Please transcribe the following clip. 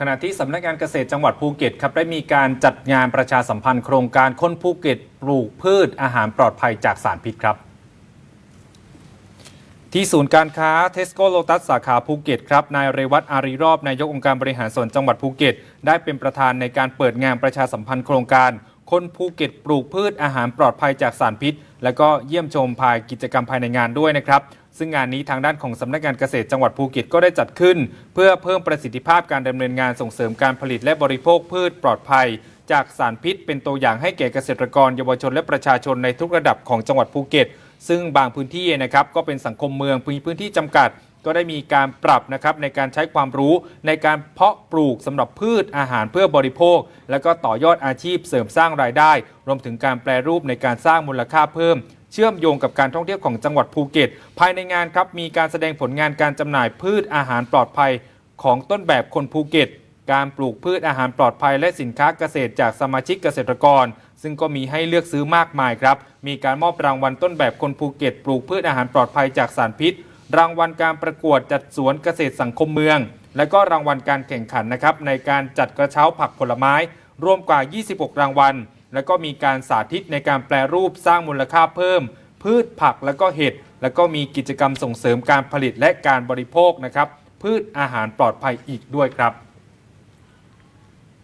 ขณะที่สำนักงานเกษตรจังหวัดภูเก็ตครับได้มีการจัดงานประชาสัมพันธ์โครงการค้นภูเก็ตปลูกพืชอาหารปลอดภัยจากสารพิษครับ ที่ศูนย์การค้าเทสโก้โลตัสสาขาภูเก็ตครับนายเรวัตอารีรอบนายกองค์การบริหารส่วนจังหวัดภูเก็ต ได้เป็นประธานในการเปิดงานประชาสัมพันธ์โครงการ คนภูเก็ตปลูกพืชอาหารปลอดภัยจากสารพิษ และก็เยี่ยมชมภายกิจกรรมภายในงานด้วยนะครับ ซึ่งงานนี้ทางด้านของสำนักงานเกษตรจังหวัดภูเก็ตก็ได้จัดขึ้น เพื่อเพิ่มประสิทธิภาพการดำเนินงานส่งเสริมการผลิตและบริโภคพืชปลอดภัย จากสารพิษ เป็นตัวอย่างให้แก่เกษตรกรเยาวชนและประชาชนในทุกระดับของจังหวัดภูเก็ต ซึ่งบางพื้นที่นะครับก็เป็นสังคมเมืองมีพื้นที่จำกัด ก็ได้มีการปรับนะครับในการใช้ความรู้ในการเพาะปลูกสำหรับพืชอาหารเพื่อบริโภค แล้วก็ต่อยอดอาชีพเสริมสร้างรายได้ รวมถึงการแปรรูปในการสร้างมูลค่าเพิ่มเชื่อมโยงกับการท่องเที่ยวของจังหวัดภูเก็ต ภายในงานครับมีการแสดงผลงานการจำหน่ายพืชอาหารปลอดภัยของต้นแบบคนภูเก็ต การปลูกพืชอาหารปลอดภัยและสินค้าเกษตรจากสมาชิกเกษตรกร ซึ่งก็มีให้เลือกซื้อมากมายครับ มีการมอบรางวัลต้นแบบคนภูเก็ตปลูกพืชอาหารปลอดภัยจากสารพิษ รางวัลการประกวดจัดสวนเกษตรสังคมเมือง และก็รางวัลการแข่งขันนะครับในการจัดกระเช้าผักผลไม้ รวมกว่า 26 รางวัล แล้วก็มีการสาธิตในการแปลรูปสร้างมูลค่าเพิ่ม พืชผักแล้วก็เห็ดแล้วก็มีกิจกรรมส่งเสริมการผลิตและการบริโภคนะครับพืชอาหารปลอดภัยอีกด้วยครับ